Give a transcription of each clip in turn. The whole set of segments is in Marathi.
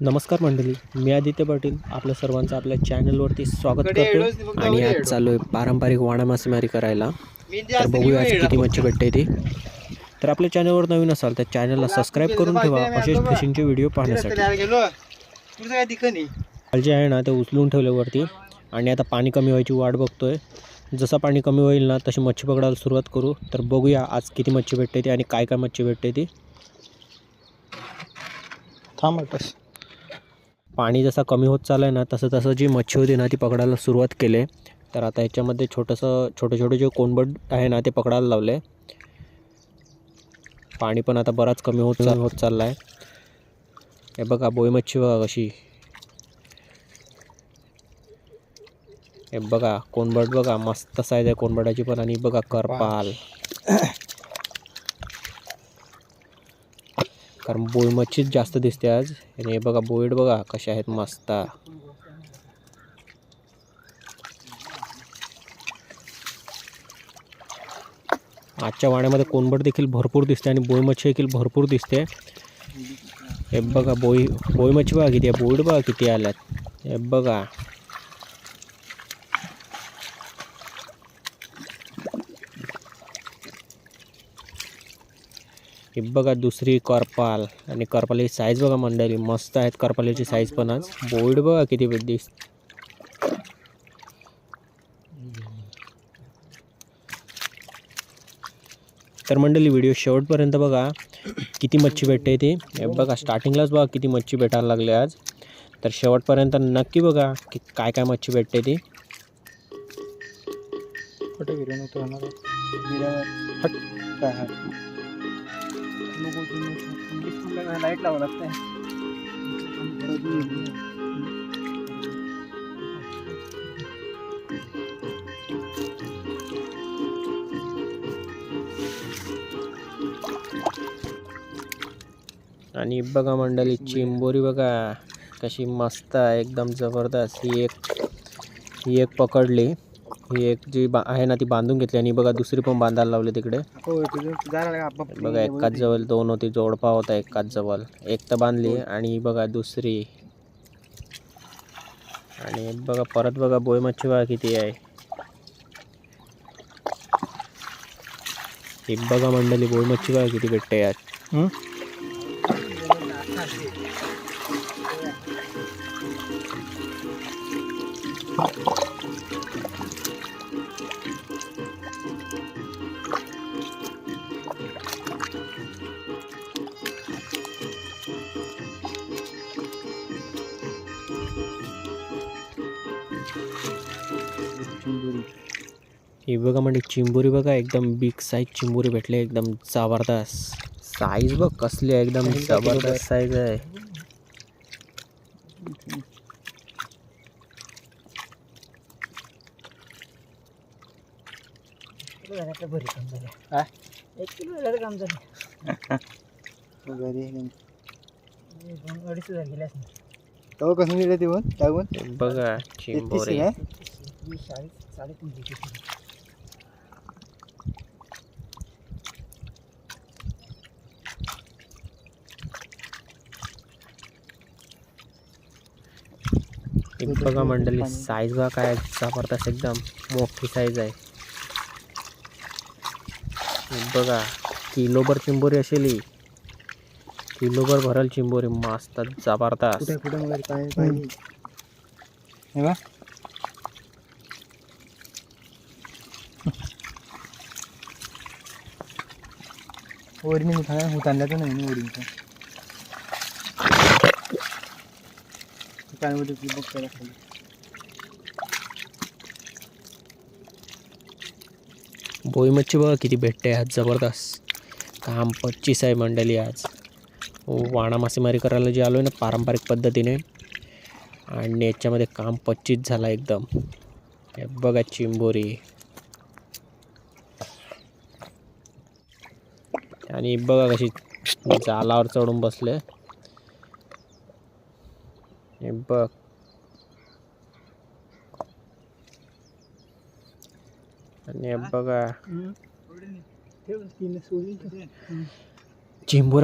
नमस्कार मंडळी मी आदित्य पाटील आपल्या सर्वांचं आपल्या चॅनलवरती स्वागत करतो आणि आज चालू आहे पारंपरिक वाणा मासेमारी करायला तर बघूया आज किती मच्छी भेटते ती. तर आपल्या चॅनलवर नवीन असाल तर चॅनलला सबस्क्राईब करून ठेवा. असेच फिशिंगचे व्हिडिओ पाहण्यासाठी. काल जे आहे ना ते उचलून ठेवले वरती आणि आता पाणी कमी व्हायची वाट बघतोय. जसं पाणी कमी होईल ना तशी मच्छी पकडायला सुरुवात करू. तर बघूया आज किती मच्छी भेटते ती आणि काय काय मच्छी भेटते ती. थांब पाणी जसा कमी होत चाललं आहे ना तसं तसं जी मच्छी होती ना ती पकडायला सुरुवात केली. तर आता ह्याच्यामध्ये छोटंसं छोटे छोटे जे कोंबड आहे ना ते पकडायला लावले. पाणी पण आता बराच कमी होत चाल होत चाललं आहे हे बघा बोई मच्छी बघा कशी. हे बघा कोंबड बघा मस्त साईज आहे कोंबडाची पण आणि बघा करपाल. कारण बोई मच्छीच जास्त दिसते आज. आणि हे बघा बोईड बघा कशा आहेत मस्त. आजच्या वाण्यामध्ये कोंबड देखील भरपूर दिसते आणि बोई मच्छी देखील भरपूर दिसते. हे बघा बोई बोई मच्छी बघा किती आहे बोईड बघा किती आल्यात. हे बघा. ही बघा दुसरी करपाल. आणि करपालीची साईज बघा मंडळी मस्त आहेत करपालीची साईज पण आज. बोईड बघा किती दिस तर मंडळी व्हिडिओ शेवटपर्यंत बघा. किती मच्छी भेटते ती. हे बघा स्टार्टिंगलाच बघा किती मच्छी भेटायला लागले आज. तर शेवटपर्यंत नक्की बघा की काय काय मच्छी भेटते ती. कुठे गिरे नव्हतं लाइट लावा लागते आणि बघा मंडळी चिंबोरी बघा कशी मस्त आहे एकदम जबरदस्त. ही एक ही एक पकडली. ही एक जी बा आहे ना ती बांधून घेतली आणि बघा दुसरी पण बांधायला लावली तिकडे. बघा एकाच जवळ दोन होती जोडपा होता एकाच जवळ एक तर बांधली आणि बघा दुसरी. आणि बघा परत बघा बोय मच्छी बघा किती आहे. ही बघा मंडळी बोय मच्छी बघा किती भेटते यात. ही? बघा म्हणजे चिंबोरी बघा एकदम बिग साईज चिंबोरी भेटले एकदम जबरदस्त साईज बघ कसली आहे एकदम जबरदस्त साईज आहे. हा? तो कसं ते पण? हे बघा चिंबोरी. ही बघा मंडळी साईज बघा काय जबरदस्त एकदम मोठी साईज आहे. बघा किलोभर चिंबोरी असेल. ही किलोभर भरल चिंबोरी मस्त जबरदस्त. खाणार होत नाही. ना काय होतं ती बघ त्याला खाली. बोई मच्छी बघा किती भेटते आज जबरदस्त. काम पच्चीस आहे मंडळी आज. हो, वाणा मासेमारी करायला जे आलो आहे ना पारंपरिक पद्धतीने आणि याच्यामध्ये काम पच्चीस झाला एकदम. हे बघा चिंबोरी. आणि बघा कशी जालावर चढून बसले. हे बघ. आणि बघा.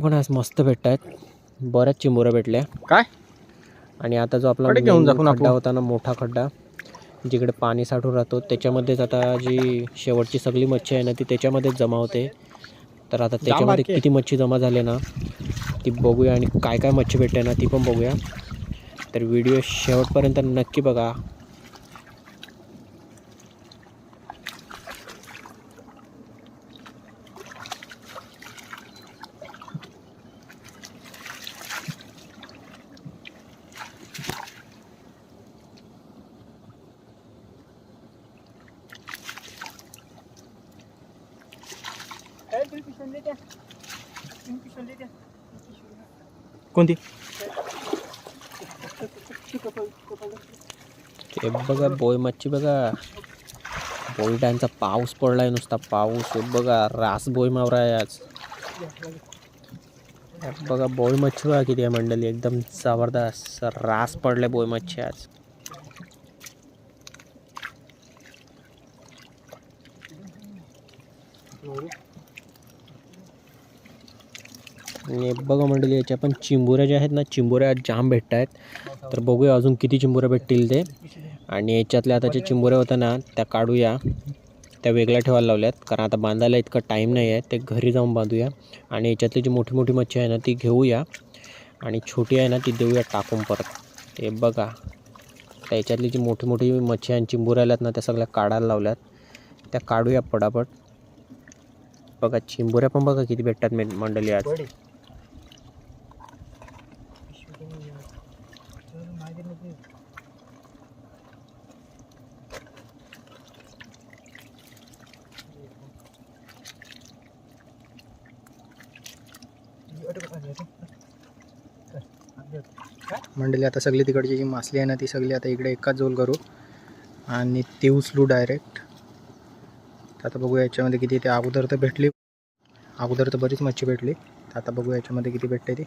पण आज मस्त भेटत आहेत बऱ्याच चिंबोऱ्या भेटल्या. काय? आणि आता जो आपला घेऊन खड्डा. होता ना मोठा खड्डा जिकडे पाणी साठून राहतो त्याच्यामध्येच आता जी शेवटची सगळी मच्छी आहे ना ती त्याच्यामध्येच जमा होते. तर आता त्याच्यामध्ये. किती मच्छी जमा झाले ना ती बघूया. आणि काय काय मच्छी भेटते ना ती पण बघूया. तर व्हिडिओ शेवटपर्यंत नक्की बघा. कोणती? हे बघा बोय मच्छी बघा. बोईटांचा पाऊस पडलाय नुसता पाऊस. हे बघा रास बोय मावरा आहे आज. बघा बोय मच्छी बघा किती आहे मंडळी एकदम जबरदस्त रास पडलाय बोय मच्छी आज. आणि बघा मंडळी याच्या पण चिंबोऱ्या ज्या आहेत ना चिंबोऱ्या जाम भेटत आहेत तर बघूया अजून किती चिंबोऱ्या भेटतील ते. आणि याच्यातल्या आता ज्या चिंबोऱ्या होत्या ना त्या काढूया. त्या वेगळ्या ठेवायला लावल्यात कारण आता बांधायला इतकं टाईम नाही आहे ते घरी जाऊन बांधूया. आणि याच्यातली जी मोठी मोठी मच्छी आहे ना ती घेऊया. आणि छोटी आहे ना ती देऊया टाकून परत. ते बघा. त्या याच्यातली जी मोठी मोठी मच्छी आणि चिंबोऱ्या आल्यात ना त्या सगळ्या काढायला लावल्यात. त्या काढूया पटापट. बघा चिंबोऱ्या पण बघा किती भेटतात मे- मंडळी आज बडी पिशवी घेऊन ये. चल, मागे नको. मंडळी आता सगळी तिकडची जी मासली आहे ना ती सगळी आता इकडे एकाच जोल करू. आणि ती उचलू डायरेक्ट आता बघूया याच्यामध्ये किती ते अगोदर तर भेटली. अगोदर तर बरीच मच्छी भेटली. तर आता बघूया याच्यामध्ये किती भेटते ती.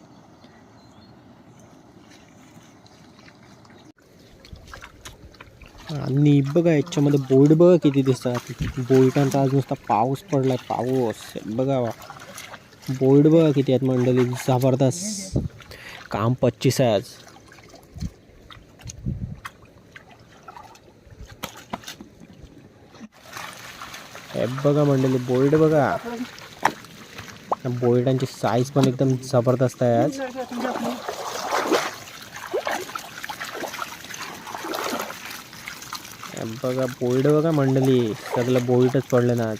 आणि बघा याच्यामध्ये बोईट बघा किती दिसतात. बोईटांचा आज नुसता पाऊस पडलाय. पाऊस. बघा बोईट बघा किती आहेत मंडळी. जबरदस्त. काम पच्चीस आहे आज. हे बघा मंडळी बोईट बघा. बोईटांची साईज पण एकदम जबरदस्त आहे आज. बघा बोईड बघा मंडळी सगळं बोईटच पडलं ना आज.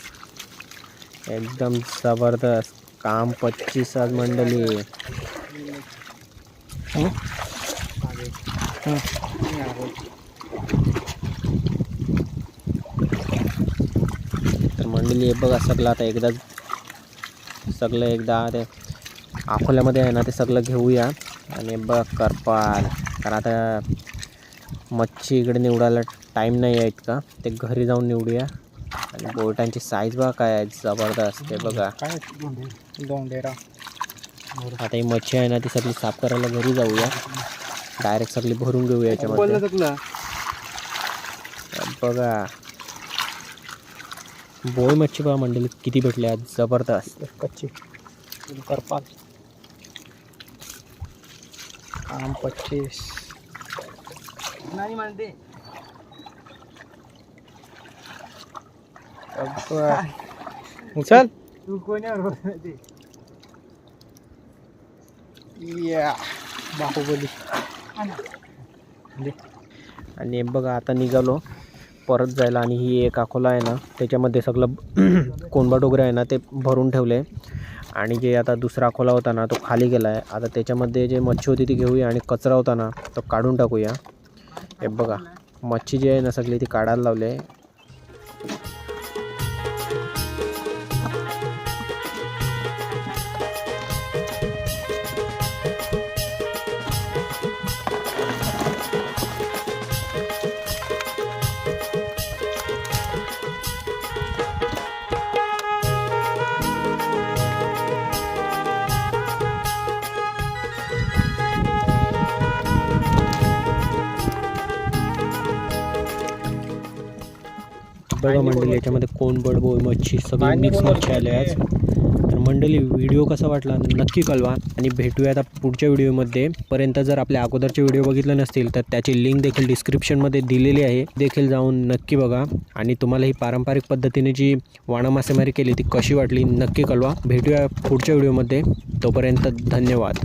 एकदम जबरदस्त काम पच्चीस आज मंडळी. हं? तर मंडळी हे बघा सगळं आता एकदाच सगळं एकदा ते अकोल्यामध्ये आहे ना ते सगळं घेऊया आणि बघ करपाल. कारण आता मच्छी इकडे निवडायला टाईम नाही आहे इतका. ते घरी जाऊन निवडूया. आणि बोटांची साईज बघा काय आहे जबरदस्त आहे बघा. काय दोंडेरा. आता ही मच्छी आहे ना ती सगळी साफ करायला घरी जाऊया. डायरेक्ट सगळी भरून घेऊया याच्यामध्ये. बघा. बोय मच्छी बघा मंडळी किती भेटले आज. जबरदस्त. कच्ची. करपाल काम पच्चीस. नाही म्हणते. उचल. तू या. बाहुबली. आणि बघा आता निघालो. परत जायला आणि ही एक अकोला आहे ना त्याच्यामध्ये सगळं कोंबा डोगरे आहे ना ते भरून ठेवले आणि जे आता दुसरा अकोला होता ना तो खाली गेला आहे आता त्याच्यामध्ये जे मच्छी होती ती घेऊया आणि कचरा होता ना तो काढून टाकूया. हे बघा मच्छी जी आहे ना सगळी ती काढायला लावली आहे. बघा मंडळी याच्यामध्ये कोणबड बोई मच्छी सगळे मिक्स मच्छी आले आज. तर मंडळी व्हिडिओ कसा वाटला? नक्की कळवा. आणि भेटूया आता पुढच्या व्हिडिओमध्ये. पर्यंत जर आपल्या अगोदरचे व्हिडिओ बघितले नसतील तर त्याची लिंक देखील डिस्क्रिप्शनमध्ये दिलेली आहे. देखील जाऊन नक्की बघा. आणि तुम्हाला ही पारंपरिक पद्धतीने जी वाणा मासेमारी केली ती कशी वाटली नक्की कळवा. भेटूया पुढच्या व्हिडिओमध्ये. तोपर्यंत धन्यवाद.